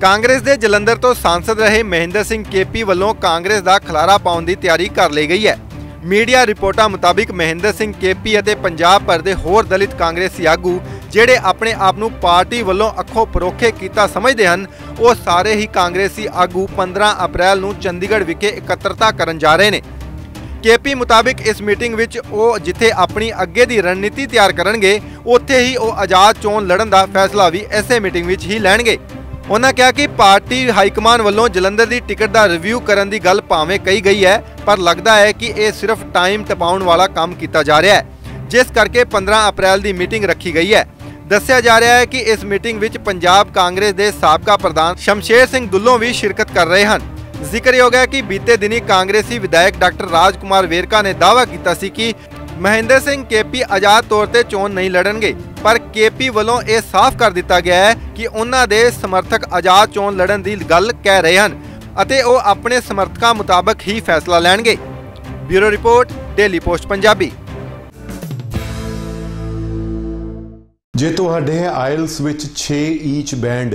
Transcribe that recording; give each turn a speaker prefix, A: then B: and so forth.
A: ਕਾਂਗਰਸ ਦੇ ਜਲੰਧਰ ਤੋਂ ਸਾਂਸਦ ਰਹੇ ਮਹਿੰਦਰ ਸਿੰਘ ਕੇਪੀ ਵੱਲੋਂ ਕਾਂਗਰਸ ਦਾ ਖਲਾਰਾ ਪਾਉਣ ਦੀ ਤਿਆਰੀ ਕਰ ਲਈ ਗਈ ਹੈ। ਮੀਡੀਆ ਰਿਪੋਰਟਾਂ ਮੁਤਾਬਿਕ ਮਹਿੰਦਰ ਸਿੰਘ ਕੇਪੀ ਅਤੇ ਪੰਜਾਬ ਭਰ ਦੇ ਹੋਰ ਦਲਿਤ ਕਾਂਗਰਸੀ ਆਗੂ ਜਿਹੜੇ ਆਪਣੇ ਆਪ ਨੂੰ ਪਾਰਟੀ ਵੱਲੋਂ ਅੱਖੋਂ ਪਰੋਖੇ ਕੀਤਾ ਸਮਝਦੇ ਹਨ, ਉਹ ਸਾਰੇ ਹੀ ਕਾਂਗਰਸੀ ਆਗੂ 15 ਅਪ੍ਰੈਲ ਨੂੰ ਚੰਡੀਗੜ੍ਹ ਵਿਖੇ ਇਕੱਤਰਤਾ ਕਰਨ ਜਾ ਰਹੇ ਨੇ। ਕੇਪੀ ਮੁਤਾਬਿਕ ਇਸ ਮੀਟਿੰਗ ਵਿੱਚ ਉਹ ਜਿੱਥੇ ਆਪਣੀ ਅੱਗੇ ਦੀ ਰਣਨੀਤੀ ਤਿਆਰ ਕਰਨਗੇ, ਉੱਥੇ ਹੀ ਉਹ ਆਜ਼ਾਦ ਚੋਣ ਲੜਨ ਦਾ ਫੈਸਲਾ ਵੀ ਐਸੇ ਮੀਟਿੰਗ ਵਿੱਚ ਹੀ ਲੈਣਗੇ। ਉਹਨਾਂ ਕਿਹਾ ਕਿ ਪਾਰਟੀ ਹਾਈਕਮਾਨ ਵੱਲੋਂ ਜਲੰਧਰ ਦੀ ਟਿਕਟ ਦਾ ਰਿਵਿਊ ਕਰਨ ਦੀ ਗੱਲ ਭਾਵੇਂ ਕਹੀ ਗਈ ਹੈ, ਪਰ ਲੱਗਦਾ ਹੈ ਕਿ ਇਹ ਸਿਰਫ ਟਾਈਮ ਟਪਾਉਣ ਵਾਲਾ ਕੰਮ ਕੀਤਾ ਜਾ ਰਿਹਾ ਹੈ, ਜਿਸ ਕਰਕੇ 15 ਅਪ੍ਰੈਲ ਦੀ ਮੀਟਿੰਗ ਰੱਖੀ ਗਈ ਹੈ। ਦੱਸਿਆ ਜਾ ਰਿਹਾ ਹੈ ਕਿ ਇਸ ਮੀਟਿੰਗ ਵਿੱਚ ਪੰਜਾਬ ਕਾਂਗਰਸ ਦੇ ਸਾਬਕਾ ਪ੍ਰਧਾਨ ਸ਼ਮਸ਼ੇਰ ਸਿੰਘ ਦੁੱਲੋਂ ਵੀ ਸ਼ਿਰਕਤ ਕਰ ਰਹੇ ਹਨ। ਜ਼ਿਕਰਯੋਗ ਹੈ ਕਿ ਬੀਤੇ ਦਿਨੀ ਕਾਂਗਰਸੀ ਵਿਧਾਇਕ ਡਾਕਟਰ ਰਾਜਕੁਮਾਰ ਵੇਰਕਾ ਨੇ ਦਾਅਵਾ ਕੀਤਾ ਸੀ ਕਿ ਮਹਿੰਦਰ ਸਿੰਘ ਕੇਪੀ ਆਜ਼ਾਦ ਤੌਰ ਤੇ ਚੋਣ ਨਹੀਂ ਲੜਨਗੇ। ਪਰ ਕੇਪੀ ਵੱਲੋਂ ਇਹ ਸਾਫ਼ ਕਰ ਦਿੱਤਾ ਗਿਆ ਹੈ ਕਿ ਉਹਨਾਂ ਦੇ ਸਮਰਥਕ ਆਜ਼ਾਦ ਚੋਣ ਲੜਨ ਦੀ ਗੱਲ ਕਹਿ ਰਹੇ ਹਨ ਅਤੇ ਉਹ ਆਪਣੇ ਸਮਰਥਕਾਂ ਮੁਤਾਬਕ ਹੀ ਫੈਸਲਾ ਲੈਣਗੇ। Bureau report, daily post Punjabi.
B: ਜੇ ਤੁਹਾਡੇ ਆਇਲਸ ਵਿੱਚ 6 ਈਚ ਬੈਂਡ